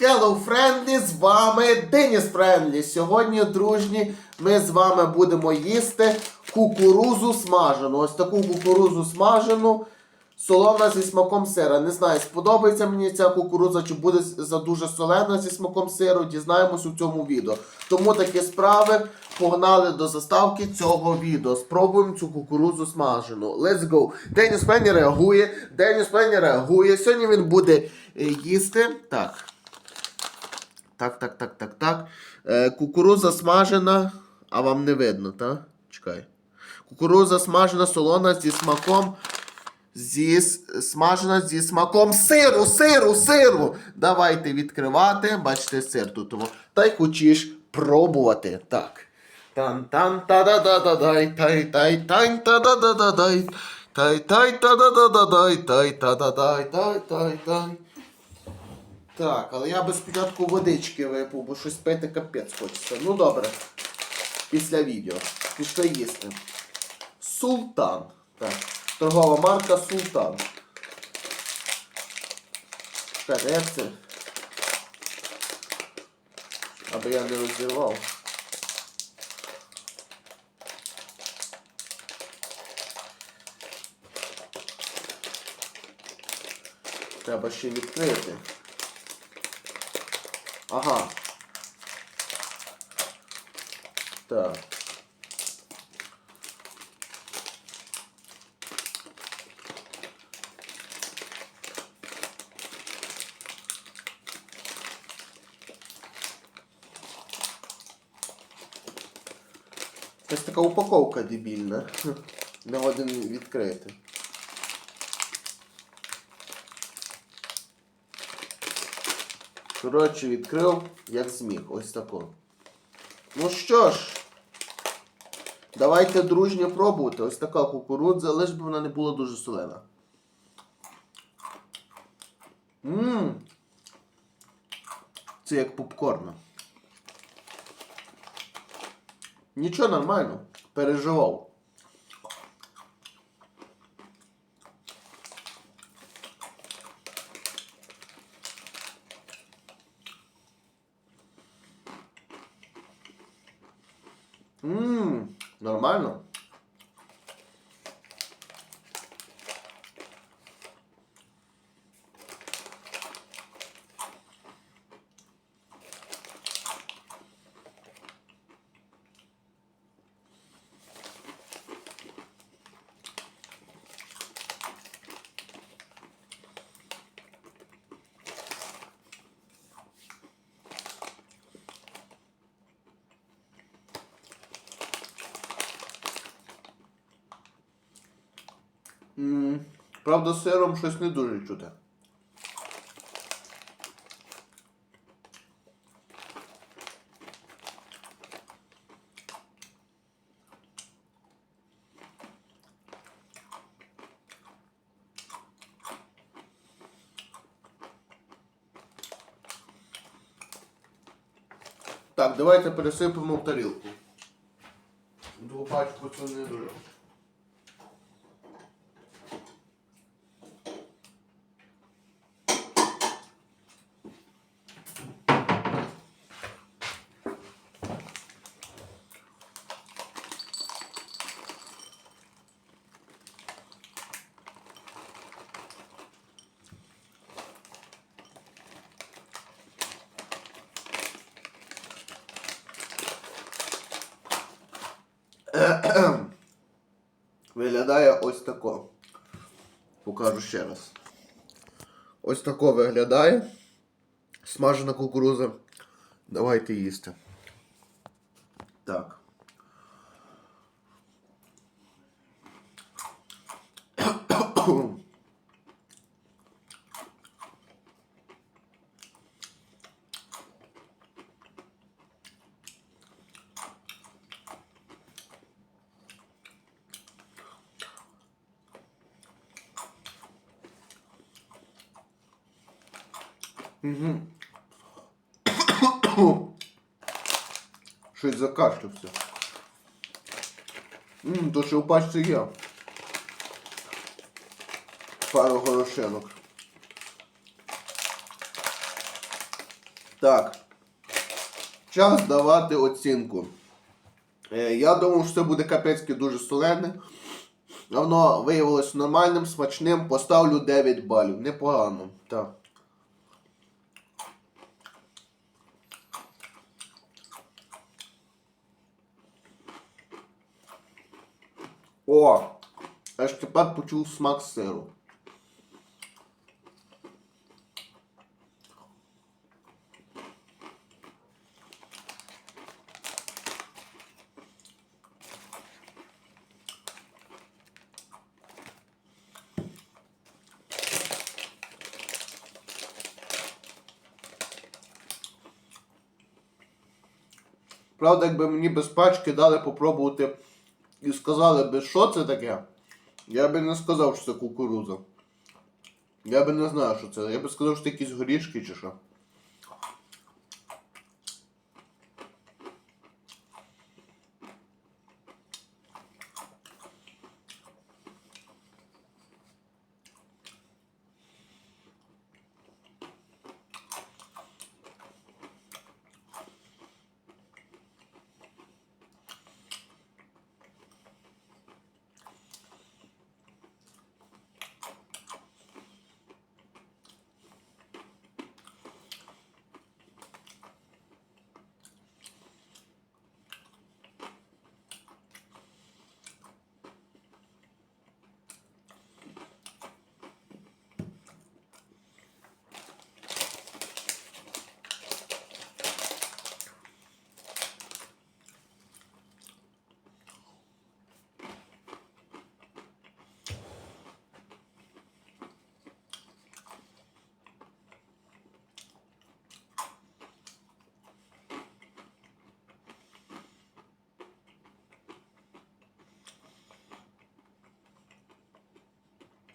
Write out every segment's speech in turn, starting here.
Hello, friendly, з вами Деніс Френдлі. Сьогодні, дружні, ми з вами будемо їсти кукурузу смажену. Ось таку кукурузу смажену, солона зі смаком сира. Не знаю, сподобається мені ця кукуруза, чи буде за дуже солена зі смаком сиру, дізнаємось у цьому відео. Тому такі справи погнали до заставки цього відео. Спробуємо цю кукурузу смажену. Let's go. Деніс Френдлі реагує. Деніс Френдлі реагує. Сьогодні він буде е, їсти. Так. Так, так, так, так, так. Е, кукуруза смажена, а вам не видно, так? Чекай. Кукуруза смажена, солона зі смаком. Зі смажена зі смаком сиру, сиру, сиру. Давайте відкривати. Бачите, сир тут. Та й хочеш пробувати. Так. тан тан та да да да дай тай тай тай та да да да дай тай тай та да да да дай тай та да дай тай тай тай так, але я би спочатку водички випив, бо щось пити капець хочеться. Ну добре. Після відео. Пішли їсти. Султан. Так. Торгова марка Султан. Так? Аби я не розірвав. Треба ще відкрити. Ага. Так. Ось така упаковка дебільна. Не годин відкрити. Коротше, відкрив, як зміг. Ось тако. Ну що ж, давайте дружньо пробувати. Ось така кукурудза, лиш би вона не була дуже солена. Ммм. Це як попкорн. Нічого нормально. Переживав. Ммм, нормально. М, Правда, з сиром щось не дуже чути. Так, давайте пересипемо в тарілку. Дву пачку це не дуже. Виглядає ось тако. Покажу ще раз. Ось тако виглядає. Смажена кукуруза. Давайте їсти. Так. Щось закашлявся. Ммм, то ще в пачці є. Пару горошинок. Так. Час давати оцінку. Е, я думав, що це буде капецьки дуже солене. Воно виявилось нормальним, смачним. Поставлю 9 балів. Непогано. Так. О! Аж тепер почув смак сиру. Правда, якби мені без пачки дали попробувати і сказали би, що це таке, я би не сказав, що це кукуруза. Я би не знав, що це. Я би сказав, що це якісь горішки чи що.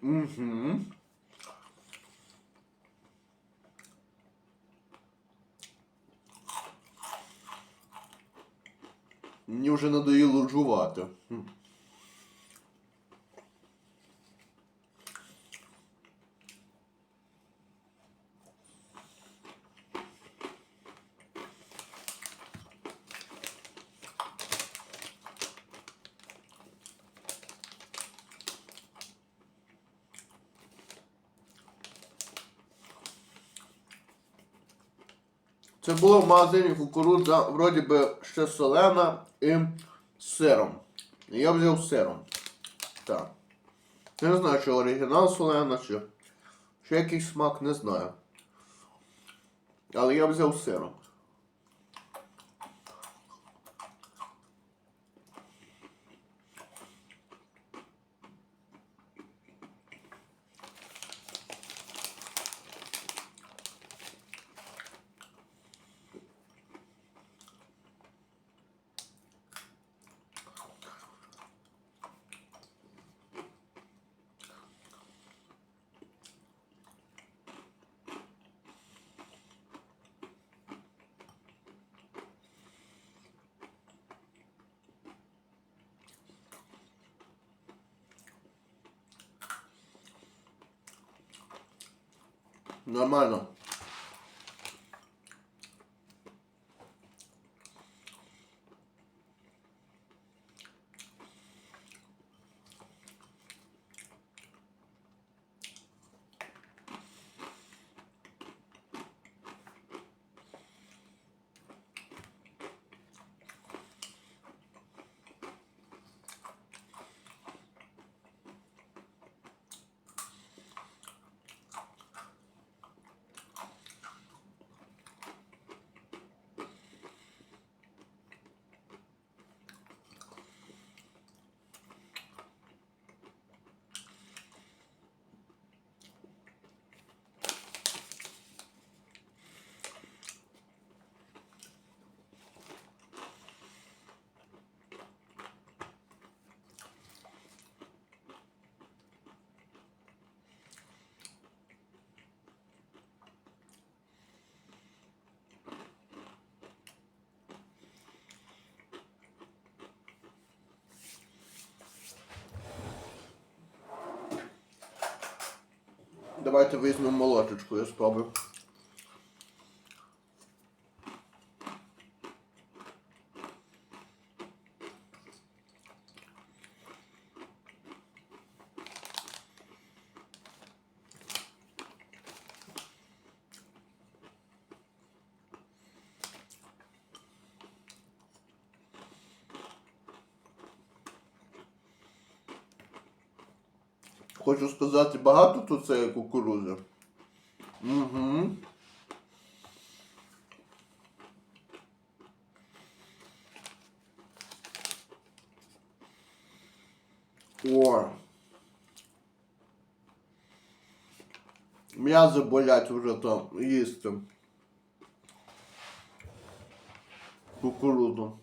Угу. Мені вже надоїло жувати. Це було в магазині кукурудза, вроді би ще солена і з сиром. Я взяв сиром. Так. Не знаю, чи оригінал солена, чи ще якийсь смак, не знаю. Але я взяв сиром. Нормально. Давайте візьмемо молоточку, я Хочу сказати, багато тут цієї кукурузи. Угу. О. М'язи болять вже то їсти. Кукурудзу.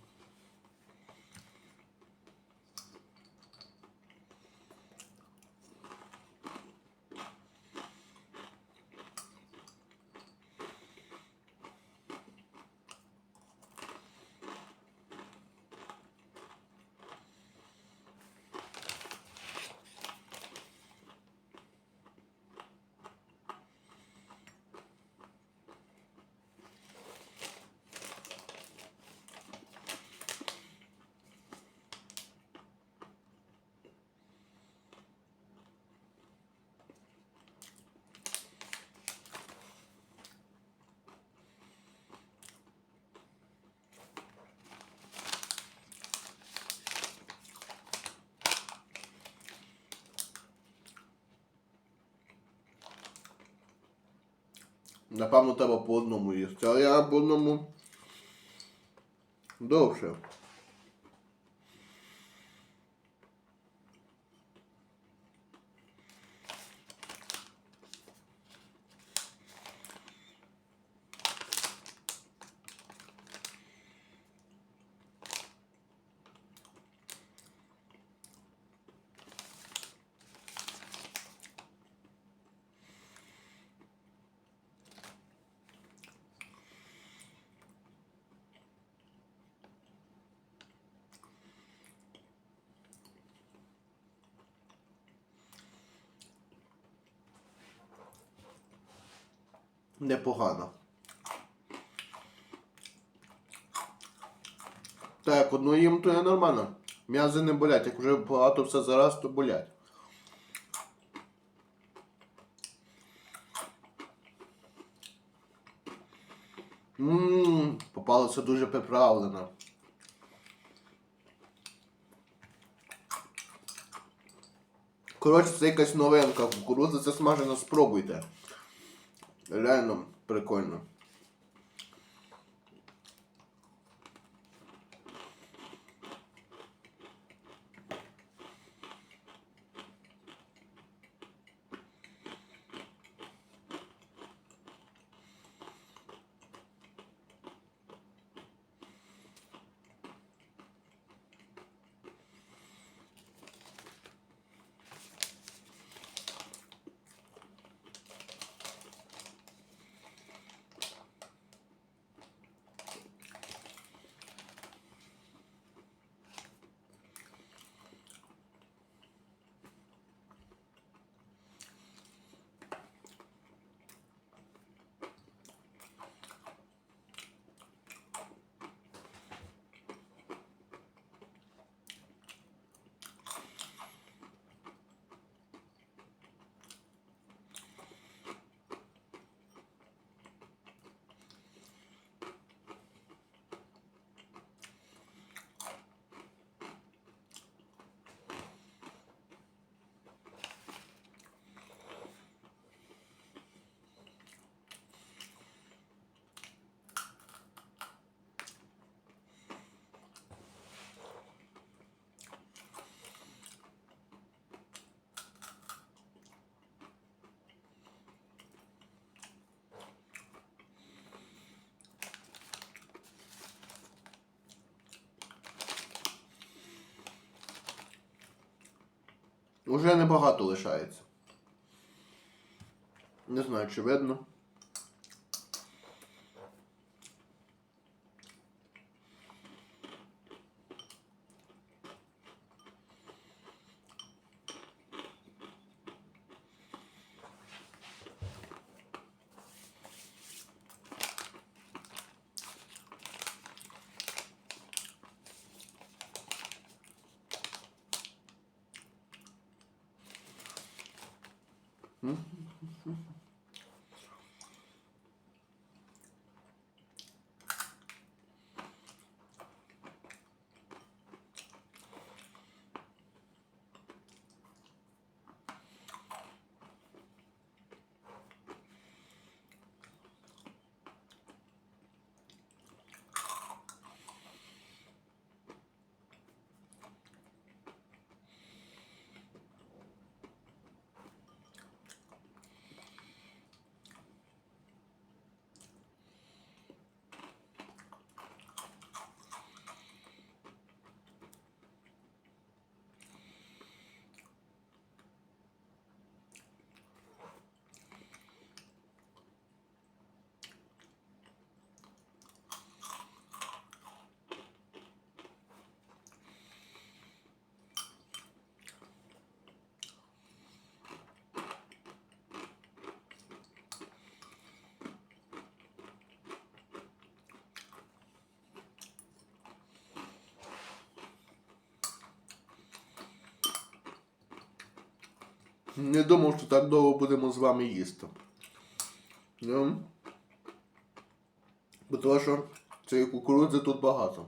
Напевно, треба по одному їсти, але я по одному довше. Непогано. Так, одну їм то є нормально. М'язи не болять, як вже багато все зараз, то болять. Ммм, попалося дуже приправлено. Коротше, це якась новинка. Кукурудза це смажено, спробуйте. Реально прикольно. Уже небагато лишається. Не знаю, чи видно. Не думав, що так довго будемо з вами їсти. Ну, бо того, що цієї кукурудзи тут багато.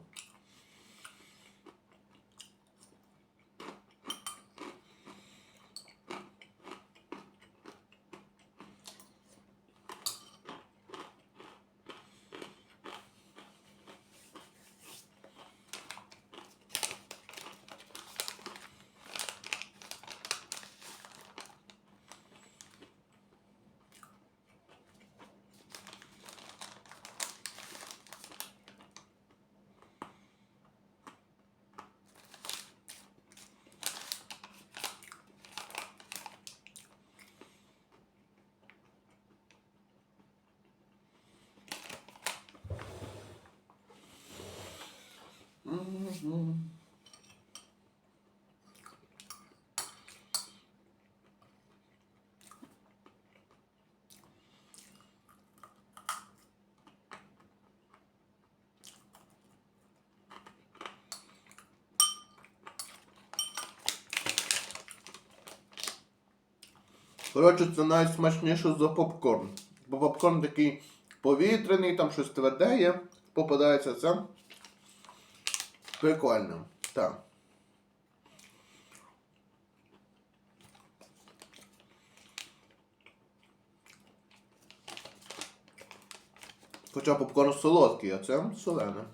Коротше, це найсмачніше за попкорн. Бо попкорн такий повітряний, там щось тверде є, попадається це. Прикольно. Так. Хоча попкорн солодкий, а це солене.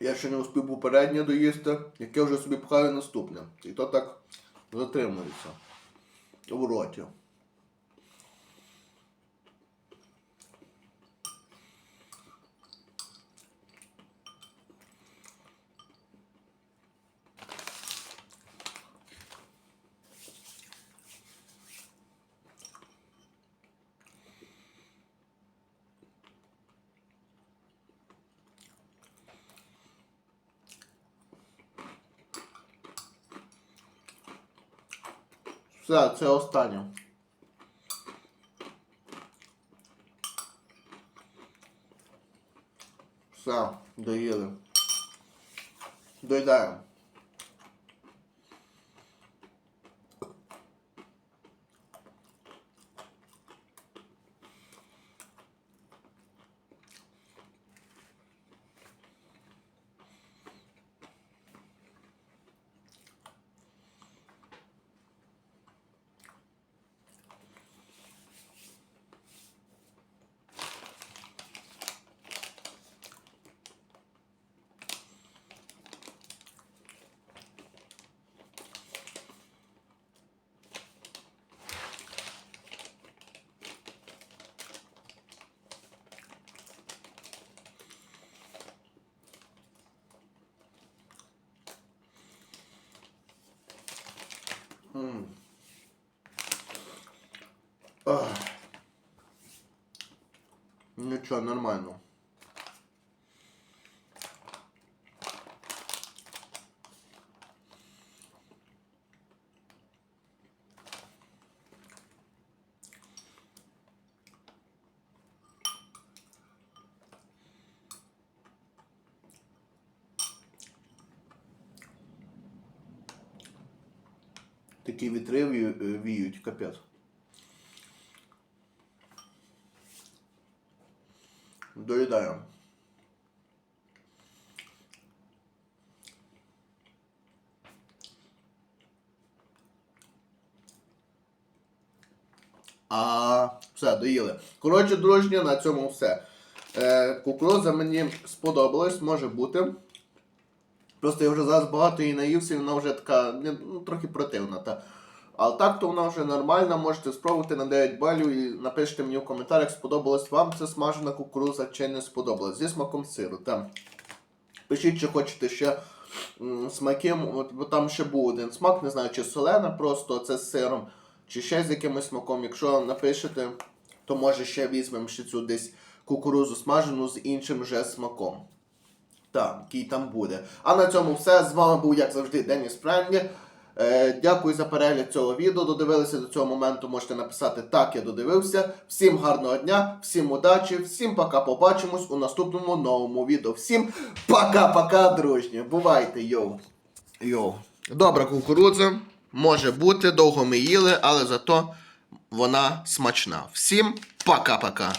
Я ще не успів попереднє доїсти, яке вже собі пхаю наступне. І то так затримується в роті. Все, це останнє. Все, доїли. Доїдаємо. Нічого, нормально. Такі вітри вію- е, віють, капець. Доїдаємо. А, все, доїли. Коротше, дружні, на цьому все. Е, кукуруза мені сподобалась, може бути. Просто я вже зараз багато її наївся, і вона вже така ну, трохи противна. Та. Але так то вона вже нормальна, можете спробувати на 9 балів і напишіть мені в коментарях, сподобалась вам ця смажена кукуруза чи не сподобалась. Зі смаком сиру. Та. Пишіть, чи хочете ще смаки, бо там ще був один смак, не знаю, чи солена просто це з сиром, чи ще з якимось смаком. Якщо напишете, то може ще візьмемо ще цю десь кукурузу смажену з іншим вже смаком. Так, який там буде. А на цьому все. З вами був, як завжди, Деніс Френлі. Е, дякую за перегляд цього відео. Додивилися до цього моменту. Можете написати так, я додивився. Всім гарного дня, всім удачі, всім пока. Побачимось у наступному новому відео. Всім пока-пока, дружні. Бувайте, йоу. Йоу. Добра кукурудза. Може бути, довго ми їли, але зато вона смачна. Всім пока-пока.